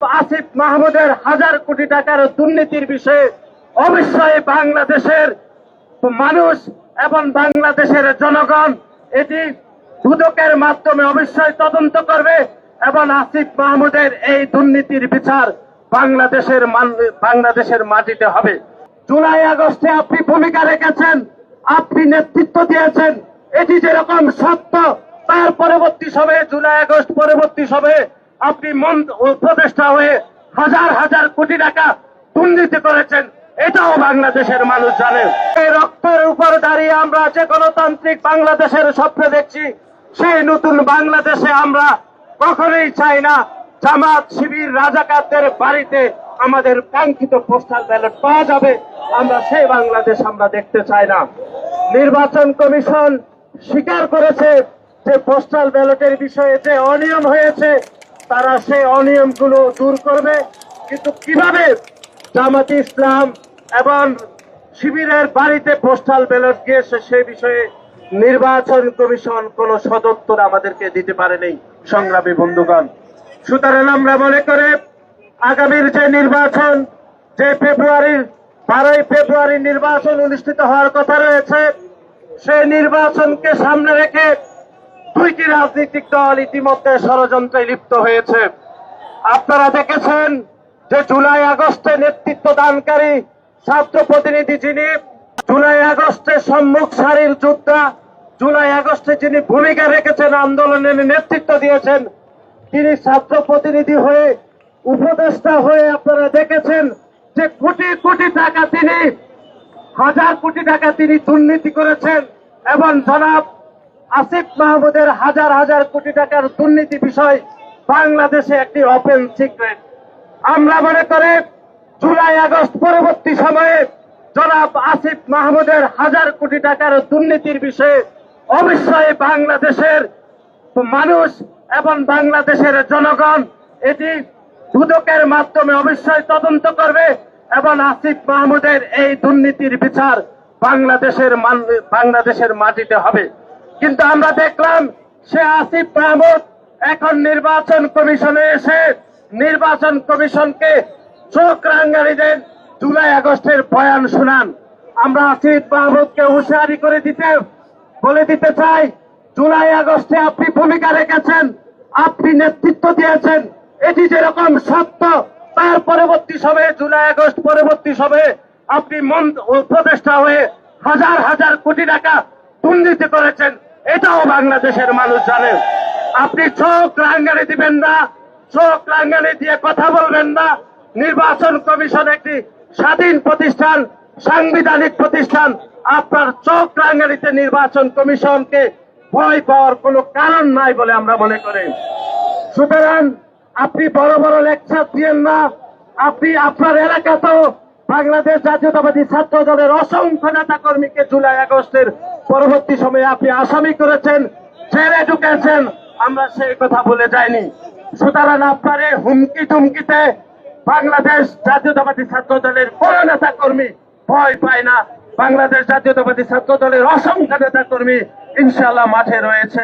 আসিফ মাহমুদের হাজার কোটি টাকার দুর্নীতির বিষয়ে অবশ্যই বাংলাদেশের মানুষ এবং বাংলাদেশের জনগণ এটি দুদকের মাধ্যমে অবশ্যই তদন্ত করবে এবং আসিফ মাহমুদের এই দুর্নীতির বিচার বাংলাদেশের বাংলাদেশের মাটিতে হবে। জুলাই, আগস্টে আপনি ভূমিকা রেখেছেন, আপনি নেতৃত্ব দিয়েছেন, এটি যেরকম সত্য, তার পরবর্তী সময়ে জুলাই, আগস্ট পরবর্তী সময়ে আপনি উপদেষ্টা হয়ে হাজার হাজার কোটি টাকা দুর্নীতি করেছেন, এটাও বাংলাদেশের মানুষ জানে। এই রক্তের উপর দাঁড়িয়ে আমরা যে গণতান্ত্রিক বাংলাদেশের স্বপ্ন দেখছি, সেই নতুন বাংলাদেশে আমরা কখনোই চাই না জামাত, শিবির, রাজাকারদের বাড়িতে আমাদের কাঙ্ক্ষিত পোস্টাল ব্যালট পাওয়া যাবে। আমরা সেই বাংলাদেশ আমরা দেখতে চাই না। নির্বাচন কমিশন স্বীকার করেছে যে পোস্টাল ব্যালটের বিষয়ে যে অনিয়ম হয়েছে তারা সেই অনিয়মগুলো দূর করবে। কিন্তু কীভাবে জামাত ইসলাম এবং শিবিরের বাড়িতে পোস্টাল ব্যালট গিয়েছে সে বিষয়ে নির্বাচন কমিশন কোন সদুত্তর আমাদেরকে দিতে পারেনি সংগ্রামী বন্ধুগণ। সুতরাং আমরা মনে করে আগামীর যে নির্বাচন, যে ফেব্রুয়ারির বারোই ফেব্রুয়ারি নির্বাচন অনুষ্ঠিত হওয়ার কথা রয়েছে, সেই নির্বাচনকে সামনে রেখে দুইটি রাজনৈতিক দল ইতিমধ্যে ষড়যন্ত্রে লিপ্ত হয়েছে। আপনারা দেখেছেন যে জুলাই আগস্টে নেতৃত্ব দানকারী ছাত্র প্রতিনিধি যিনি, জুলাই আগস্টে সম্মুখ সারির যোদ্ধা, জুলাই আগস্টে যিনি ভূমিকা রেখেছেন আন্দোলনের নেতৃত্ব দিয়েছেন, তিনি ছাত্র প্রতিনিধি হয়ে, উপদেষ্টা হয়ে আপনারা দেখেছেন যে কোটি কোটি টাকা তিনি, হাজার কোটি টাকা তিনি দুর্নীতি করেছেন। এবং জনাব আসিফ মাহমুদের হাজার হাজার কোটি টাকার দুর্নীতি বিষয় বাংলাদেশে একটি ওপেন সিক্রেট আমরা মনে করে, জুলাই, আগস্ট পরবর্তী সময়ে জনাব আসিফ মাহমুদের হাজার কোটি টাকার দুর্নীতির বিষয়ে অবশ্যই বাংলাদেশের মানুষ এবং বাংলাদেশের জনগণ এটি দুদকের মাধ্যমে অবশ্যই তদন্ত করবে এবং আসিফ মাহমুদের এই দুর্নীতির বিচার বাংলাদেশের বাংলাদেশের মাটিতে হবে। কিন্তু আমরা দেখলাম সে আসিফ মাহমুদ এখন নির্বাচন কমিশনে এসে নির্বাচন কমিশনকে চোখ রাঙ্গারি দেন জুলাই আগস্টের বয়ান শুনান। আমরা আসিফ মাহমুদকে হুঁশিয়ারি করে দিতে, বলে দিতে চাই, জুলাই আগস্টে আপনি ভূমিকা রেখেছেন, আপনি নেতৃত্ব দিয়েছেন, এটি যেরকম সত্য, তার পরবর্তী সবে, জুলাই আগস্ট পরবর্তী সবে আপনি মন উপদেষ্টা হয়ে হাজার হাজার কোটি টাকা দুর্নীতি করেছেন এটাও বাংলাদেশের মানুষ জানে। আপনি চোখ রাঙ্গানি দিবেন না, চোখ রাঙ্গানি দিয়ে কথা বলবেন না। নির্বাচন কমিশন একটি স্বাধীন প্রতিষ্ঠান, সাংবিধানিক প্রতিষ্ঠান। আপনার চোখ রাঙ্গানিতে নির্বাচন কমিশনকে ভয় পাওয়ার কোনো কারণ নাই বলে আমরা মনে করি। সুতরাং আপনি বড় বড় লেকচার দিয়েন না, আপনি আপনার এলাকাতেও বাংলাদেশ জাতীয়তাবাদী ছাত্র দলের অসংখ্য নেতা কর্মীকে জুলাই আগস্টের পরবর্তী সময়ে আপনি আসামি করেছেন, জেলে ঢুকেছেন আমরা সেই কথা বলে যাইনি। সুতরাং আপনার এই হুমকি টুমকিতে বাংলাদেশ জাতীয়তাবাদী ছাত্র দলের কোন নেতা কর্মী ভয় পায় না। বাংলাদেশ জাতীয়তাবাদী ছাত্র দলের অসংখ্য নেতা কর্মী ইনশাল্লাহ মাঠে রয়েছে।